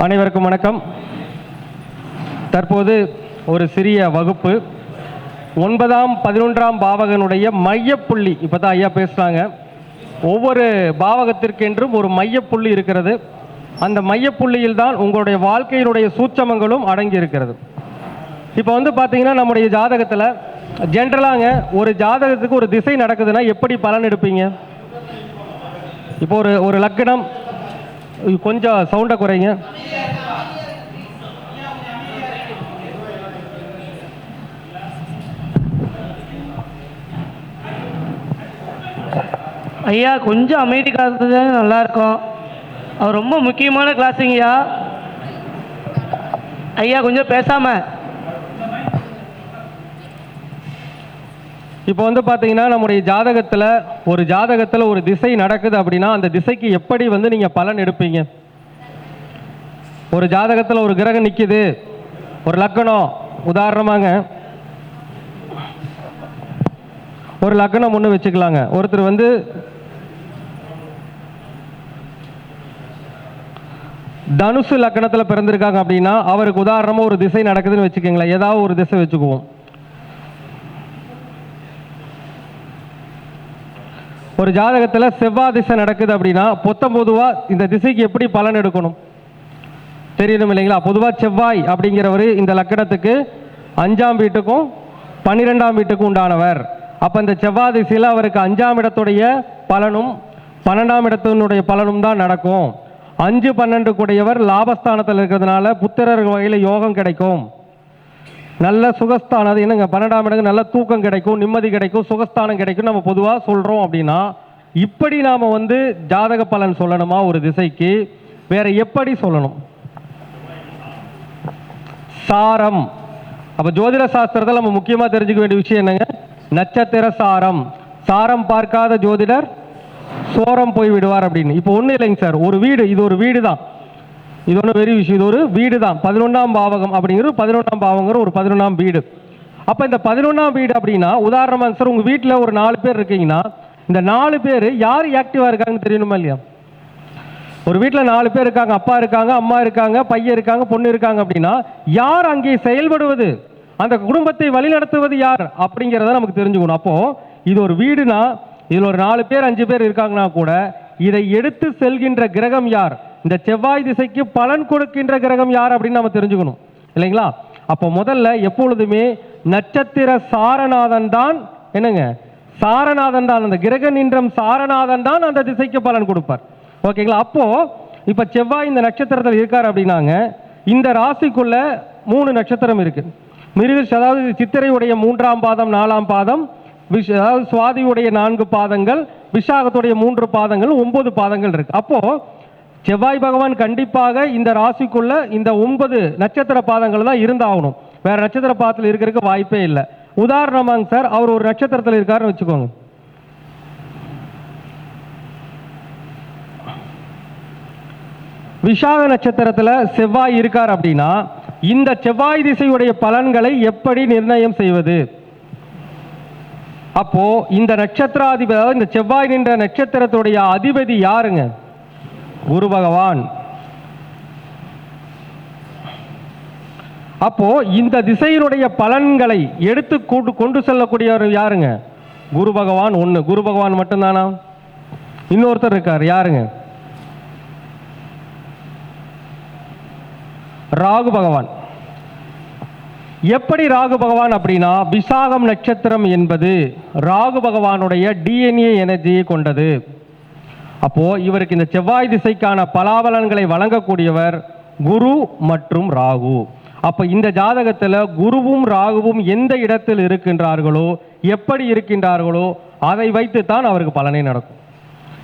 அனைவருக்கும் வணக்கம். தற்போது ஒரு சிறிய வகுப்பு. ஒன்பதாம் பதினொன்றாம் பாவகனுடைய மையப்புள்ளி இப்போ தான் ஐயா பேசுகிறாங்க ஒவ்வொரு பாவகத்திற்கென்றும் ஒரு மையப்புள்ளி இருக்கிறது. அந்த மையப்புள்ளியில் தான் உங்களுடைய வாழ்க்கையினுடைய சூட்சமங்களும் அடங்கி இருக்கிறது இப்போ வந்து பார்த்தீங்கன்னா நம்முடைய ஜாதகத்தில் ஜென்ரலாங்க ஒரு ஜாதகத்துக்கு ஒரு திசை நடக்குதுன்னா எப்படி பலன் எடுப்பீங்க? இப்போ ஒரு ஒரு லக்கணம் கொஞ்சம் சவுண்டை குறைங்க. ஐயா கொஞ்சம் அமைதி காத்தது நல்லா இருக்கும் அவர் ரொம்ப முக்கியமான கிளாஸுங்கய்யா ஐயா. கொஞ்சம் பேசாமல் இப்போ வந்து பார்த்தீங்கன்னா நம்முடைய ஜாதகத்தில் ஒரு ஜாதகத்தில் ஒரு திசை நடக்குது அப்படின்னா அந்த திசைக்கு எப்படி வந்து நீங்கள் பலன் எடுப்பீங்க? ஒரு ஜாதகத்தில் ஒரு கிரகம் நிற்கிது ஒரு லக்கணம் உதாரணமாங்க. ஒரு லக்கணம் ஒன்று வச்சுக்கலாங்க. ஒருத்தர் வந்து தனுசு லக்கணத்தில் பிறந்திருக்காங்க அப்படின்னா அவருக்கு உதாரணமாக ஒரு திசை நடக்குதுன்னு வச்சுக்கோங்களேன். ஏதாவது ஒரு திசை வச்சுக்குவோம். ஒரு ஜாதகத்தில் செவ்வாய் திசை நடக்குது அப்படின்னா பொத்தம் பொதுவாக இந்த திசைக்கு எப்படி பலன் எடுக்கணும்? தெரியணும் இல்லைங்களா? பொதுவாக செவ்வாய் அப்படிங்கிறவர் இந்த லக்கணத்துக்கு அஞ்சாம் வீட்டுக்கும் பன்னிரெண்டாம் வீட்டுக்கும் உண்டானவர். அப்போ இந்த செவ்வாய் திசையில் அவருக்கு அஞ்சாம் இடத்துடைய பலனும் பன்னெண்டாம் இடத்தினுடைய பலனும் தான் நடக்கும். அஞ்சு பன்னெண்டு கூடியவர் லாபஸ்தானத்தில் இருக்கிறதுனால புத்திரர் வகையில் யோகம் கிடைக்கும். நல்ல சுகஸ்தானம். அது என்னங்க? பன்னெண்டாம் இடங்கு நல்ல தூக்கம் கிடைக்கும் நிம்மதி கிடைக்கும் சுகஸ்தானம் கிடைக்கும் நம்ம பொதுவாக சொல்கிறோம் அப்படின்னா இப்படி நாம் வந்து ஜாதக பலன் சொல்லணுமா ஒரு திசைக்கு? வேற எப்படி சொல்லணும்? சாரம். அப்போ ஜோதிட சாஸ்திரத்தில் நம்ம முக்கியமாக தெரிஞ்சுக்க வேண்டிய விஷயம் என்னங்க? நட்சத்திர சாரம். சாரம் பார்க்காத ஜோதிடர் சோரம் போய் விடுவார் அப்படின்னு. இப்போ ஒன்றும் இல்லைங்க சார். ஒரு வீடு இது ஒரு வீடு தான் இது ஒன்றும் வெரி விஷயம். இது ஒரு வீடு தான் பதினொன்றாம் பாவகம் அப்படிங்கிறது பதினொன்றாம் பாவங்கிற ஒரு பதினொன்றாம் வீடு. அப்போ இந்த பதினொன்றாம் வீடு அப்படின்னா உதாரணமாக சார் உங்கள் வீட்டில் ஒரு நாலு பேர் இருக்கீங்கன்னா இந்த நாலு பேர் யார் ஆக்டிவாக இருக்காங்கன்னு தெரியணுமா இல்லையா? ஒரு வீட்டில் நாலு பேர் இருக்காங்க. அப்பா இருக்காங்க அம்மா இருக்காங்க பையன் இருக்காங்க பொண்ணு இருக்காங்க அப்படின்னா யார் அங்கே செயல்படுவது? அந்த குடும்பத்தை வழிநடத்துவது யார்? அப்படிங்கிறத நமக்கு தெரிஞ்சுக்கணும். அப்போது இது ஒரு வீடுனா இதில் ஒரு நாலு பேர் அஞ்சு பேர் இருக்காங்கன்னா கூட இதை எடுத்து செல்கின்ற கிரகம் யார்? இந்த செவ்வாய் திசைக்கு பலன் கொடுக்கின்ற கிரகம் யார் அப்படின்னு நம்ம தெரிஞ்சுக்கணும். இல்லைங்களா? அப்போ முதல்ல எப்பொழுதுமே நட்சத்திர சாரநாதன் தான் என்னங்க? சாரநாதன் தான். அந்த கிரக நின்றம் சாரநாதன் தான் அந்த திசைக்கு பலன் கொடுப்பார். ஓகேங்களா? அப்போ இப்போ செவ்வாய் இந்த நட்சத்திரத்தில் இருக்கார் அப்படின்னாங்க. இந்த ராசிக்குள்ள மூணு நட்சத்திரம் இருக்கு. மிருகஷ் அதாவது சித்திரையுடைய மூன்றாம் பாதம் நாலாம் பாதம் விஷ அதாவது சுவாதியுடைய நான்கு பாதங்கள் விஷாகத்துடைய மூன்று பாதங்கள் ஒன்பது பாதங்கள் இருக்கு. அப்போது செவ்வாய் பகவான் கண்டிப்பாக இந்த ராசிக்குள்ள இந்த ஒன்பது நட்சத்திர பாதங்கள் தான் இருந்தாகணும். வேற நட்சத்திர பாதத்தில் இருக்கிறதுக்கு வாய்ப்பே இல்லை. உதாரணமாங்க சார் அவர் ஒரு நட்சத்திரத்தில் இருக்காருன்னு வச்சுக்கோங்க. விஷாக நட்சத்திரத்தில் செவ்வாய் இருக்கார் அப்படின்னா இந்த செவ்வாய் திசையுடைய பலன்களை எப்படி நிர்ணயம் செய்வது? அப்போ இந்த நட்சத்திராதிபதி அதாவது இந்த செவ்வாய் நின்ற நட்சத்திரத்துடைய அதிபதி யாருங்க? குரு பகவான். அப்போ இந்த திசையினுடைய பலன்களை எடுத்து கொண்டு கொண்டு செல்லக்கூடியவர் யாருங்க? குரு பகவான் ஒன்று குரு பகவான் மட்டும்தானா? இன்னொருத்தர் இருக்கார். யாருங்க? ராகு பகவான். எப்படி ராகு பகவான் அப்படின்னா விசாகம் நட்சத்திரம் என்பது ராகு பகவானுடைய டிஎன்ஏ எனர்ஜியை கொண்டது. அப்போ இவருக்கு இந்த செவ்வாய் திசைக்கான பலாபலன்களை வழங்கக்கூடியவர் குரு மற்றும் ராகு. அப்ப இந்த ஜாதகத்துல குருவும் ராகுவும் எந்த இடத்தில் இருக்கின்றார்களோ எப்படி இருக்கின்றார்களோ அதை வைத்து தான் அவருக்கு பலனே நடக்கும்.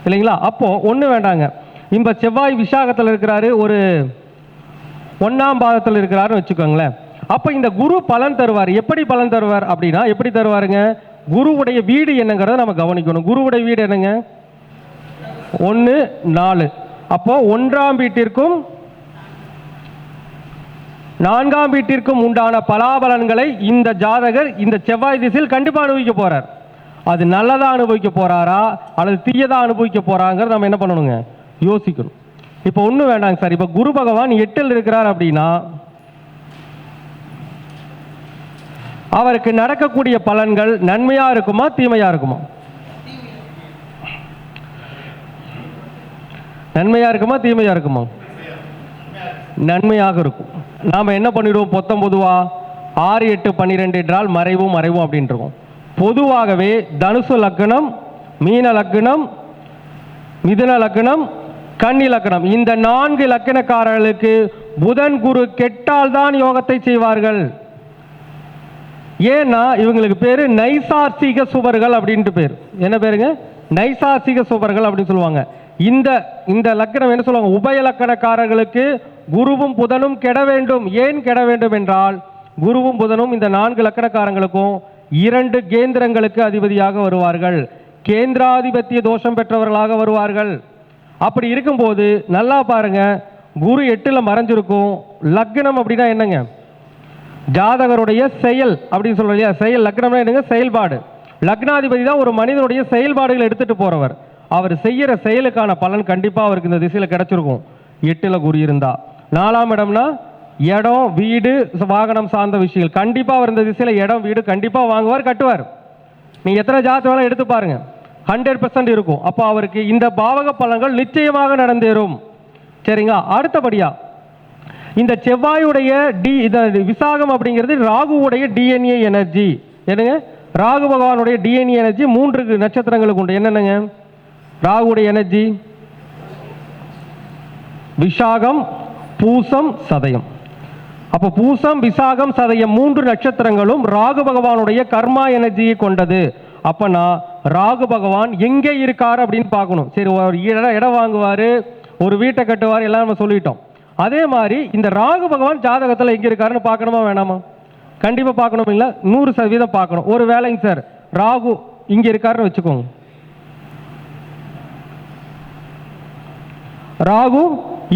இல்லைங்களா? அப்போ ஒண்ணு வேண்டாங்க. இந்த செவ்வாய் விசாகத்தில் இருக்கிறாரு ஒரு ஒன்றாம் பாதத்தில் இருக்கிறாருன்னு வச்சுக்கோங்களேன். அப்போ இந்த குரு பலன் தருவார். எப்படி பலன் தருவார் அப்படின்னா எப்படி தருவாருங்க? குருவுடைய வீடு என்னங்கிறத நம்ம கவனிக்கணும். குருவுடைய வீடு என்னங்க? ஒன்று நாலு. அப்போ ஒன்றாம் வீட்டிற்கும் நான்காம் வீட்டிற்கும் உண்டான பலாபலன்களை இந்த ஜாதகர் இந்த செவ்வாய் திசையில் கண்டிப்பாக அனுபவிக்க போறார். அது நல்லதாக அனுபவிக்க போறாரா அல்லது தீயதாக அனுபவிக்க போறாங்கிறத நம்ம என்ன பண்ணணுங்க? யோசிக்கணும். இப்போ ஒன்றும் வேண்டாங்க சார். இப்போ குரு பகவான் எட்டில் இருக்கிறார் அப்படின்னா அவருக்கு நடக்கக்கூடிய பலன்கள் நன்மையாக இருக்குமா தீமையாக இருக்குமா? நன்மையாக இருக்குமா தீமையாக இருக்குமா? நன்மையாக இருக்கும். நாம் என்ன பண்ணிடுவோம்? பொத்தம் பொதுவாக ஆறு எட்டு பன்னிரெண்டு என்றால் மறைவும் மறைவும் அப்படின்ட்டுருக்கோம் பொதுவாகவே தனுசு லக்னம் மீன லக்னம் மிதுன லக்னம் கன்னி லக்னம் இந்த நான்கு லக்கணக்காரர்களுக்கு புதன் குரு கெட்டால் தான் யோகத்தை செய்வார்கள். ஏன்னா இவங்களுக்கு பேர் நைசார்சிக சுவர்கள் அப்படின்ட்டு பேர். என்ன பேருங்க? நைசார்சிக சுவர்கள் அப்படின்னு சொல்லுவாங்க. இந்த இந்த லக்கணம் என்ன சொல்லுவாங்க? உபய லக்கணக்காரர்களுக்கு குருவும் புதனும் கெட வேண்டும். ஏன் கெட வேண்டும் என்றால் குருவும் புதனும் இந்த நான்கு லக்கணக்காரங்களுக்கும் இரண்டு கேந்திரங்களுக்கு அதிபதியாக வருவார்கள். கேந்திராதிபத்திய தோஷம் பெற்றவர்களாக வருவார்கள். அப்படி இருக்கும்போது நல்லா பாருங்க குரு எட்டில் மறைஞ்சிருக்கும். லக்னம் அப்படின்னா என்னங்க? ஜாதகருடைய செயல் அப்படின்னு சொல்றோம் இல்லையா? செயல் லக்னம்னா என்னங்க? செயல்பாடு. லக்னாதிபதி தான் ஒரு மனிதனுடைய செயல்பாடுகளை எடுத்துட்டு போறவர். அவர் செய்கிற செயலுக்கான பலன் கண்டிப்பாக அவருக்கு இந்த திசையில் கிடைச்சிருக்கும். எட்டில் குரு இருந்தா நாலாம் இடம்னா இடம் வீடு வாகனம் சார்ந்த விஷயங்கள். கண்டிப்பாக அவர் இந்த திசையில் இடம் வீடு கண்டிப்பாக வாங்குவார் கட்டுவார். நீங்கள் எத்தனை ஜாதகம் வேணா எடுத்து பாருங்க. ஹண்ட்ரட் பர்சன்ட் இருக்கும். அப்போ அவருக்கு இந்த பாவக பலன்கள் நிச்சயமாக நடந்தேறும். சரிங்க அடுத்தபடியா இந்த செவ்வாயுடைய டி இந்த விசாகம் அப்படிங்கிறது ராகுவுடைய டிஎன்ஏ எனர்ஜி என்னங்க? ராகு பகவானுடைய டிஎன்ஏ எனர்ஜி மூன்று நட்சத்திரங்களுக்கு உண்டு. என்னென்னங்க? ராகுடைய எனர்ஜி விஷாகம் பூசம் சதயம். அப்போ பூசம் விசாகம் சதயம் மூன்று நட்சத்திரங்களும் ராகு பகவானுடைய கர்மா எனர்ஜியை கொண்டது. அப்பனா ராகு பகவான் எங்கே இருக்கார் அப்படின்னு பார்க்கணும். சரி ஒரு இடம் இடம் வாங்குவார் ஒரு வீட்டை கட்டுவார் எல்லாம் நம்ம சொல்லிட்டோம். அதே மாதிரி இந்த ராகு பகவான் ஜாதகத்தில் எங்கே இருக்காருன்னு பார்க்கணுமா வேணாமா? கண்டிப்பாக பார்க்கணும் இல்லைங்களா நூறு சதவீதம் பார்க்கணும். ஒரு வேலைங்க சார் ராகு இங்கே இருக்காருன்னு வச்சுக்கோங்க. ராகு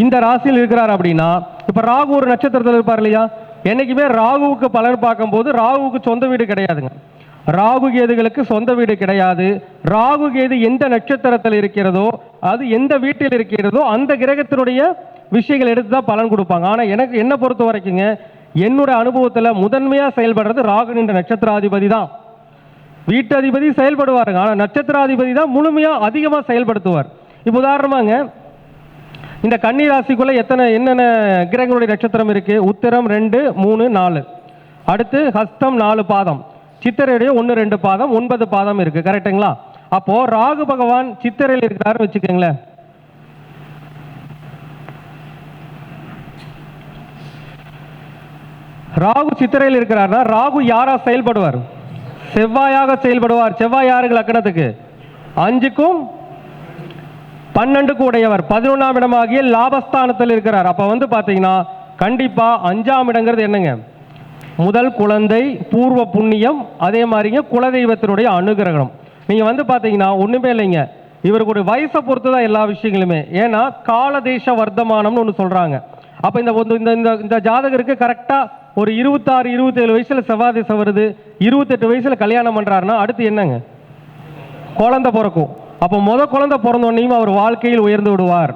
இந்த ராசியில் இருக்கிறார் அப்படின்னா இப்போ ராகு ஒரு நட்சத்திரத்தில் இருப்பார் இல்லையா? என்றைக்குமே ராகுவுக்கு பலன் பார்க்கும்போது ராகுவுக்கு சொந்த வீடு கிடையாதுங்க. ராகு கேதுகளுக்கு சொந்த வீடு கிடையாது. ராகு கேது எந்த நட்சத்திரத்தில் இருக்கிறதோ அது எந்த வீட்டில் இருக்கிறதோ அந்த கிரகத்தினுடைய விஷயங்கள் எடுத்து தான் பலன் கொடுப்பாங்க. ஆனால் எனக்கு என்ன பொறுத்த வரைக்குங்க என்னோட அனுபவத்தில் முதன்மையாக செயல்படுறது ராகு என்ற நட்சத்திராதிபதி தான். வீட்டு அதிபதி செயல்படுவாருங்க. ஆனால் நட்சத்திராதிபதி தான் முழுமையாக அதிகமாக செயல்படுத்துவார். இப்போ உதாரணமாங்க இந்த கன்னி ராசிக்குள்ள எத்தனை என்னென்ன கிரகங்களுடைய நட்சத்திரம் இருக்கு? உத்திரம் ரெண்டு மூணு நாலு. அடுத்து ஹஸ்தம் நாலு பாதம். சித்திரையுடைய ஒன்று ரெண்டு பாதம் ஒன்பது பாதம் இருக்கு. கரெக்ட்டுங்களா? அப்போ ராகு பகவான் சித்திரையில் இருக்கிறாருன்னு வச்சுக்கோங்களேன். ராகு சித்திரையில் இருக்கிறார்னா ராகு யாரா செயல்படுவார்? செவ்வாயாக செயல்படுவார். செவ்வாய் யாருக்கு லக்கணத்துக்கு? அஞ்சுக்கும் பன்னெண்டுக்கு உடையவர் பதினொன்றாம் இடமாகிய லாபஸ்தானத்தில் இருக்கிறார். அப்போ வந்து பார்த்தீங்கன்னா கண்டிப்பாக அஞ்சாம் இடங்கிறது என்னங்க? முதல் குழந்தை பூர்வ புண்ணியம் அதே மாதிரிங்க குலதெய்வத்தினுடைய அனுகிரகம். நீங்கள் வந்து பார்த்தீங்கன்னா ஒன்றுமே இல்லைங்க. இவருக்குடைய வயசை பொறுத்து தான் எல்லா விஷயங்களுமே. ஏன்னா காலதேச வர்த்தமானம்னு ஒன்று சொல்கிறாங்க அப்போ இந்த இந்த இந்த இந்த ஜாதகருக்கு கரெக்டாக ஒரு இருபத்தாறு இருபத்தேழு வயசில் செவ்வாய் திசை வருது. இருபத்தெட்டு வயசில் கல்யாணம் பண்ணுறாருன்னா அடுத்து என்னங்க? குழந்தை பிறக்கும். அப்போ முத குழந்தை பிறந்தோடனையும் அவர் வாழ்க்கையில் உயர்ந்து விடுவார்.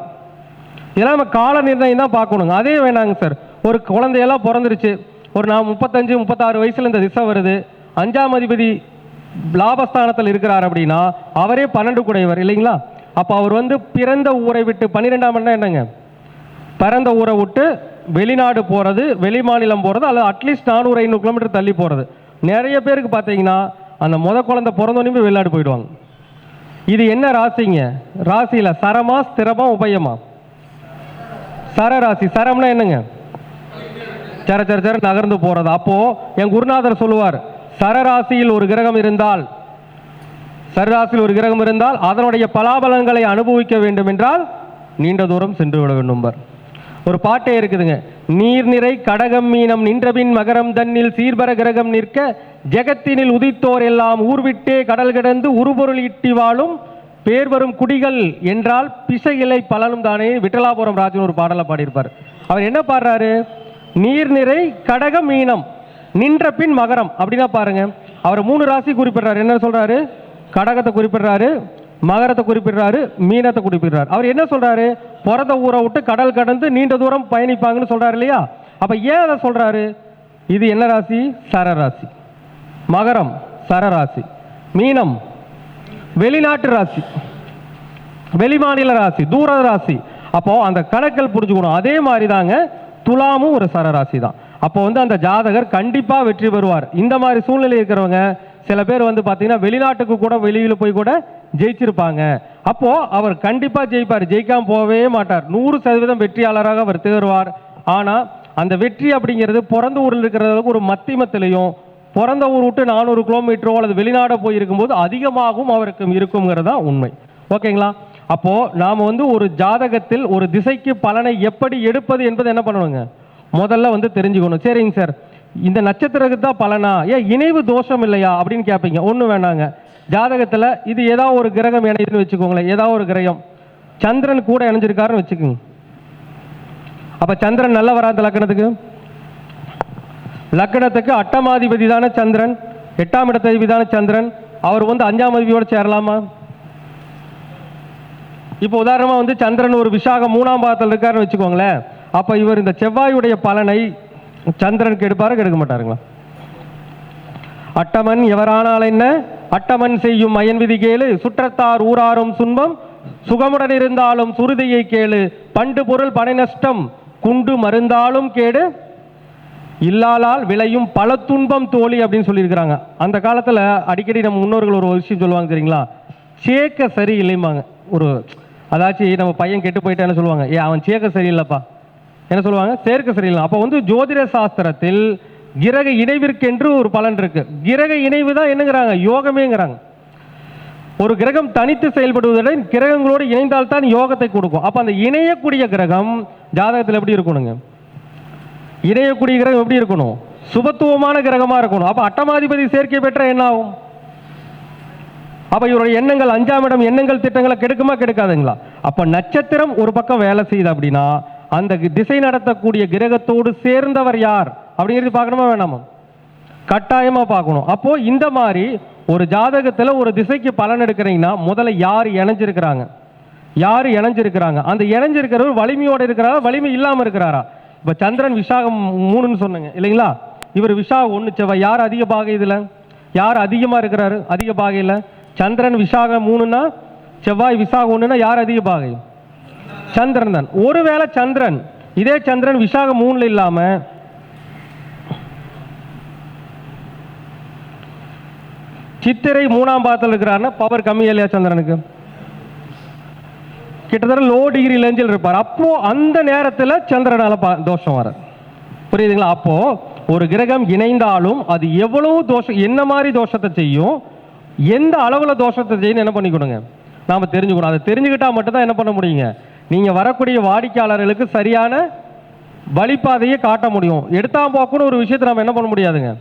இதெல்லாம் நம்ம கால நிர்ணயம் தான் பார்க்கணுங்க. அதே வேணாங்க சார். ஒரு குழந்தையெல்லாம் பிறந்துருச்சு. ஒரு நான் முப்பத்தஞ்சு முப்பத்தாறு வயசுல இந்த திசை வருது. அஞ்சாம் அதிபதி லாபஸ்தானத்தில் இருக்கிறார் அப்படின்னா அவரே பன்னெண்டு குடையவர் இல்லைங்களா? அப்போ அவர் வந்து பிறந்த ஊரை விட்டு பன்னிரெண்டாம் இடம் என்னங்க? பிறந்த ஊரை விட்டு வெளிநாடு போகிறது வெளி மாநிலம் போகிறது அல்லது அட்லீஸ்ட் நானூறு ஐநூறு கிலோமீட்டர் தள்ளி போகிறது நிறைய பேருக்கு பார்த்தீங்கன்னா அந்த முத குழந்தை பிறந்தோடனே வெளிநாடு போயிடுவாங்க. இது என்ன ராசிங்க? ராசியில் சரமா ஸ்திரமா உபயமா? சர ராசி சரம்னா என்னங்க? சர சர சர நகர்ந்து போறது. அப்போ என் குருநாதர் சொல்லுவார் சரராசியில் ஒரு கிரகம் இருந்தால் சரராசியில் ஒரு கிரகம் இருந்தால் அதனுடைய பலாபலன்களை அனுபவிக்க வேண்டும் என்றால் நீண்ட தூரம் சென்று விட வேண்டும்பர் ஒரு பாட்டே இருக்குதுங்க நீர் நிறை கடகம் மீனம் நின்றபின் மகரம் தன்னில் சீர்பர கிரகம் நிற்க ஜெகத்தினில் உதித்தோர் எல்லாம் ஊர்விட்டே கடல் கிடந்து உருபொருள் ஈட்டி வாழும் பேர் வரும் குடிகள் என்றால் பிசையிலை பலனும் தானே. விட்டலாபுரம் ராஜன் ஒரு பாடலை பாடியிருப்பார். அவர் என்ன பாடுறாரு? நீர் நிறை கடக மீனம் நின்ற பின் மகரம். அப்படின்னா பாருங்க. அவர் மூணு ராசி குறிப்பிடுறாரு. என்ன சொல்றாரு? கடகத்தை குறிப்பிடுறாரு மகரத்தை குறிப்பிடுறாரு மீனத்தை குறிப்பிடுறாரு. அவர் என்ன சொல்றாரு? பிறந்த ஊரை விட்டு கடல் கடந்து நீண்ட தூரம் பயணிப்பாங்கன்னு சொல்றாரு இல்லையா? அப்ப ஏன் அதை சொல்றாரு? இது என்ன ராசி? சரராசி. மகரம் சரராசி. மீனம் வெளிநாட்டு ராசி. வெளிமாநில ராசி தூர ராசி. அப்போ அந்த கணக்கல் புரிஞ்சுக்கணும். அதே மாதிரி தாங்க துலாமும் ஒரு சரராசி தான் அப்போ வந்து அந்த ஜாதகர் கண்டிப்பாக வெற்றி பெறுவார். இந்த மாதிரி சூழ்நிலை இருக்கிறவங்க சில பேர் வந்து பார்த்தீங்கன்னா வெளிநாட்டுக்கு கூட வெளியில் போய் கூட ஜெயிச்சிருப்பாங்க. அப்போ அவர் கண்டிப்பாக ஜெயிப்பார். ஜெயிக்காம போகவே மாட்டார். நூறு சதவீதம் வெற்றியாளராக அவர் தேர்வார் ஆனால் அந்த வெற்றி அப்படிங்கிறது பிறந்த ஊரில் இருக்கிறதுக்கு ஒரு மத்திமத்திலையும் பிறந்த ஊர் விட்டு நானூறு கிலோமீட்டரோ அல்லது வெளிநாடோ போய் இருக்கும்போது அதிகமாகவும் அவருக்கு இருக்குங்கிறது தான் உண்மை. ஓகேங்களா? அப்போது நாம் வந்து ஒரு ஜாதகத்தில் ஒரு திசைக்கு பலனை எப்படி எடுப்பது என்பது என்ன பண்ணணுங்க? முதல்ல வந்து தெரிஞ்சுக்கணும். சரிங்க சார். இந்த நட்சத்திரத்துக்கு தான் பலனா? ஏன் இணைவு தோஷம் இல்லையா? அப்படின்னு கேட்பீங்க. ஒன்றும் வேணாங்க. ஜாதகத்தில் இது ஏதாவது ஒரு கிரகம் இணைதுன்னு வச்சுக்கோங்களேன். ஏதாவது ஒரு கிரகம். சந்திரன் கூட இணைஞ்சிருக்காருன்னு வச்சுக்கோங்க. அப்போ சந்திரன் நல்ல வராத லக்கணத்துக்கு லக்கணத்துக்கு அட்டமாதிபதி தானே சந்திரன்? எட்டாம் இடத்ததிபதி தான சந்திரன்? அவர் வந்து அஞ்சாம் அதிபதியோடு சேரலாமா? இப்போ உதாரணமாக வந்து சந்திரன் ஒரு விசாகம் மூணாம் பாதத்தில் இருக்காருன்னு வச்சுக்கோங்களேன். அப்போ இவர் இந்த செவ்வாயுடைய பலனை சந்திரனுக்கு எடுப்பாரு எடுக்க மாட்டாருங்களா? அட்டமன் எவரானால் என்ன? அட்டமன் செய்யும் அயன் விதி கேளு சுற்றத்தார் ஊராரும் துன்பம் சுகமுடன் இருந்தாலும் சுருதியை கேளு. பண்டு பொருள் பனை நஷ்டம் குண்டு மருந்தாலும் கேடு. இல்லாலால் விளையும் பல துன்பம் தோழி அப்படின்னு சொல்லியிருக்கிறாங்க. அந்த காலத்தில் அடிக்கடி நம்ம முன்னோர்கள் ஒரு விஷயம் சொல்லுவாங்க சரிங்களா சேக்க சரி இல்லைம்பாங்க ஒரு அதாச்சும் நம்ம பையன் கெட்டு போயிட்டான்னு சொல்லுவாங்க? ஏ அவன் சேக்க சரியில்லைப்பா. என்ன சொல்லுவாங்க? சேர்க்க சரியில்லை. அப்போ வந்து ஜோதிட சாஸ்திரத்தில் கிரக இணைவிற்கென்று ஒரு பலன் இருக்கு. கிரக இணைவு தான் என்னங்கிறாங்க? யோகமேங்கிறாங்க. ஒரு கிரகம் தனித்து செயல்படுவதை கிரகங்களோடு இணைந்தால்தான் யோகத்தை கொடுக்கும். அப்போ அந்த இணையக்கூடிய கிரகம் ஜாதகத்தில் எப்படி இருக்கணுங்க இணையக்கூடிய கிரகம் எப்படி இருக்கணும்? சுபத்துவமான கிரகமாக இருக்கணும். அப்போ அட்டமாதிபதி சேர்க்கை பெற்ற என்ன ஆகும் அப்போ இவருடைய எண்ணங்கள் அஞ்சாம் இடம் எண்ணங்கள் திட்டங்களை கெடுக்குமா கெடுக்காதுங்களா? அப்போ நட்சத்திரம் ஒரு பக்கம் வேலை செய்யுது அப்படின்னா அந்த திசை நடத்தக்கூடிய கிரகத்தோடு சேர்ந்தவர் யார்? அப்படிங்கிறது பார்க்கணுமா வேணாமா? கட்டாயமாக பார்க்கணும். அப்போது இந்த மாதிரி ஒரு ஜாதகத்தில் ஒரு திசைக்கு பலன் எடுக்கிறீங்கன்னா முதல்ல யார் இணைஞ்சிருக்கிறாங்க? யார் இணைஞ்சிருக்கிறாங்க? அந்த இணைஞ்சிருக்கிறவர் வலிமையோடு இருக்கிறாரா? வலிமை இல்லாமல் இருக்கிறாரா? இப்போ சந்திரன் விசாகம் மூணுன்னு சொன்னேங்க இல்லைங்களா? இவர் விசாகம் ஒன்று செவ்வாய் யார் அதிக பாகை இதில்? யார் அதிகமாக இருக்கிறாரு? அதிக பாகையில் சந்திரன் விசாகம் மூணுன்னா செவ்வாய் விசாகம் ஒன்றுன்னா யார் அதிக பாகை? சந்திரன் தான். ஒருவேளை சந்திரன் இதே சந்திரன் விசாகம் மூணில் இல்லாமல் சித்திரை மூணாம் பாதத்தில் இருக்கிறாருன்னா பவர் கம்மி இல்லையா சந்திரனுக்கு? கிட்டத்தட்ட லோ டிகிரி லெஞ்சில் இருப்பார். அப்போ அந்த நேரத்தில் சந்திரனால பா- தோஷம் வர புரியுதுங்களா? அப்போ ஒரு கிரகம் இணைந்தாலும் அது எவ்வளவு தோஷம் என்ன மாதிரி தோஷத்தை செய்யும் எந்த அளவில் தோஷத்தை செய்யும் என்ன பண்ணிக்கணுங்க நாம் தெரிஞ்சுக்கணும். அதை தெரிஞ்சுக்கிட்டால் மட்டும்தான் என்ன பண்ண முடியுங்க? நீங்கள் வரக்கூடிய வாடிக்கையாளர்களுக்கு சரியான வழிபாதையை காட்ட முடியும். எடுத்தா போக்குன்னு ஒரு விஷயத்தை நம்ம என்ன பண்ண முடியாதுங்க?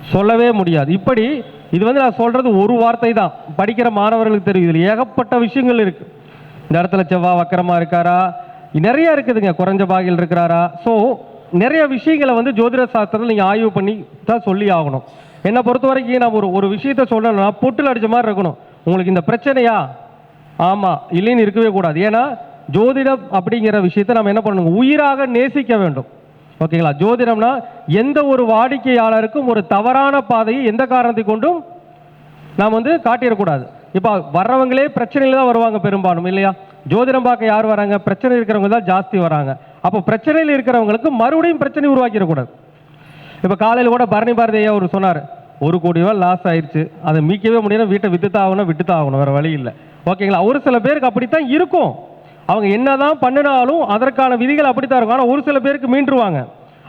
சொல்லவே முடியாது. இப்படி இது வந்து நான் சொல்கிறது ஒரு வார்த்தை தான் படிக்கிற மாணவர்களுக்கு தெரியும் இதில் ஏகப்பட்ட விஷயங்கள் இருக்குது இந்த இடத்துல செவ்வாய் வக்கரமாக இருக்காரா? நிறைய இருக்குதுங்க குறைஞ்ச பாகையில் இருக்கிறாரா? ஸோ நிறைய விஷயங்களை வந்து ஜோதிட சாஸ்திரத்தில் நீங்கள் ஆய்வு பண்ணி தான் சொல்லி ஆகணும். என்னை பொறுத்த வரைக்கும் நான் ஒரு ஒரு விஷயத்த சொல்லணும்னா பொட்டில் அடிச்ச மாதிரி இருக்கணும். உங்களுக்கு இந்த பிரச்சனையா? ஆமாம் இல்லைன்னு இருக்கவே கூடாது. ஏன்னா ஜோதிடம் அப்படிங்கிற விஷயத்தை நம்ம என்ன பண்ணணும்? உயிராக நேசிக்க வேண்டும். ஓகேங்களா? ஜோதிடம்னா எந்த ஒரு வாடிக்கையாளருக்கும் ஒரு தவறான பாதையை எந்த காரணத்தை கொண்டும் நாம் வந்து காட்டிடக்கூடாது. இப்போ வர்றவங்களே பிரச்சனையில் தான் வருவாங்க பெரும்பாலும் இல்லையா? ஜோதிடம் பார்க்க யார் வராங்க? பிரச்சனை இருக்கிறவங்க தான் ஜாஸ்தி வராங்க. அப்போ பிரச்சனையில் இருக்கிறவங்களுக்கு மறுபடியும் பிரச்சனை உருவாக்கிடக்கூடாது. இப்போ காலையில் கூட பரணி பாரதி ஐயா அவர் சொன்னார் ஒரு கோடி ரூபா லாஸ் ஆயிடுச்சு அதை மீட்கவே முடியல வீட்டை வித்து தான் ஆகணும் விட்டு தான் ஆகணும். வேறு வழி இல்லை. ஓகேங்களா? ஒரு சில பேருக்கு அப்படித்தான் இருக்கும். அவங்க என்னதான் பண்ணினாலும் அதற்கான விதிகள் அப்படித்தான் இருக்கும். ஆனால் ஒரு சில பேருக்கு மீண்டுருவாங்க.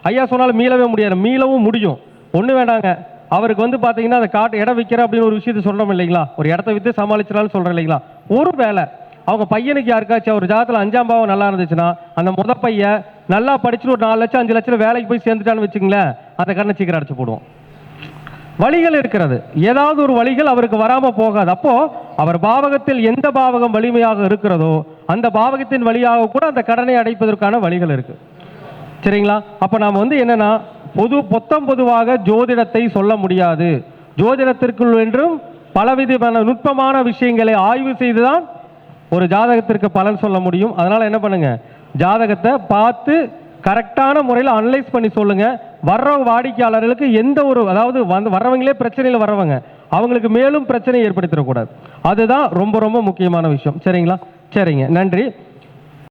ஐயா சொன்னாலும் மீளவே முடியாது. மீளவும் முடியும். ஒன்று வேண்டாங்க. அவருக்கு வந்து பார்த்தீங்கன்னா அந்த காட்டு இடம் விற்கிற அப்படின்னு ஒரு விஷயத்தை சொல்கிறோம் இல்லைங்களா? ஒரு இடத்த விற்று சமாளிச்சிடலாம்னு சொல்கிறோம் இல்லைங்களா? ஒரு வேலை அவங்க பையனுக்கு யாருக்காச்சும் ஒரு ஜாதத்தில் அஞ்சாம் பாவம் நல்லா இருந்துச்சுன்னா அந்த முத பையன் நல்லா படிச்சுட்டு ஒரு நாலு லட்சம் அஞ்சு லட்சம் வேலைக்கு போய் சேர்ந்துட்டான்னு வச்சுங்களேன் அந்த கண்ணை சீக்கிரம் அடிச்சு போடுவோம். வழிகள் இருக்கிறது. ஏதாவது ஒரு வழிகள் அவருக்கு வராமல் போகாது. அப்போ அவர் பாவகத்தில் எந்த பாவகம் வலிமையாக இருக்கிறதோ அந்த பாவகத்தின் வழியாக கூட அந்த கடனை அடைப்பதற்கான வழிகள் இருக்கு. சரிங்களா? அப்போ நாம் வந்து என்னன்னா பொது பொத்தம் பொதுவாக ஜோதிடத்தை சொல்ல முடியாது. ஜோதிடத்திற்குள் என்றும் பலவிதமான நுட்பமான விஷயங்களை ஆய்வு செய்து தான் ஒரு ஜாதகத்திற்கு பலன் சொல்ல முடியும். அதனால் என்ன பண்ணுங்க? ஜாதகத்தை பார்த்து கரெக்டான முறையில் அனலைஸ் பண்ணி சொல்லுங்க. வர்ற வாடிக்கையாளர்களுக்கு எந்த ஒரு அதாவது வந்து வர்றவங்களே பிரச்சனையில் வர்றவங்க அவங்களுக்கு மேலும் பிரச்சனை ஏற்படுத்திடக்கூடாது. அதுதான் ரொம்ப ரொம்ப முக்கியமான விஷயம். சரிங்களா? சரிங்க. நன்றி.